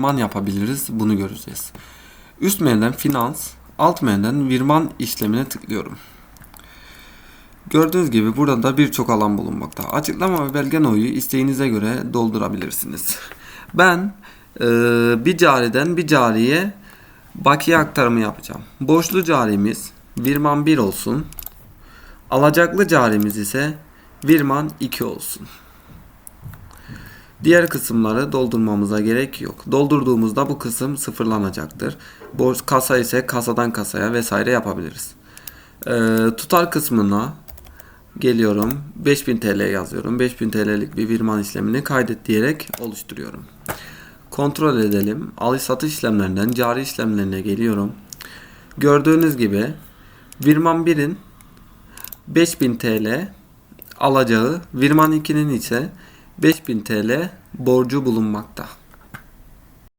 Virman yapabiliriz. Bunu göreceğiz. Üst menüden finans, alt menüden virman işlemine tıklıyorum. Gördüğünüz gibi burada da birçok alan bulunmakta. Açıklama ve belge oyu isteğinize göre doldurabilirsiniz. Ben e, bir cariden bir cariye bakiye aktarımı yapacağım. Borçlu carimiz virman 1 olsun. Alacaklı carimiz ise virman 2 olsun. Diğer kısımları doldurmamıza gerek yok. Doldurduğumuzda bu kısım sıfırlanacaktır. Borç kasa ise kasadan kasaya vesaire yapabiliriz. Ee, tutar kısmına geliyorum. 5000 TL yazıyorum. 5000 TL'lik bir virman işlemini kaydet diyerek oluşturuyorum. Kontrol edelim. Alış satış işlemlerinden cari işlemlerine geliyorum. Gördüğünüz gibi Virman 1'in 5000 TL alacağı, Virman 2'nin ise 5000 TL borcu bulunmakta.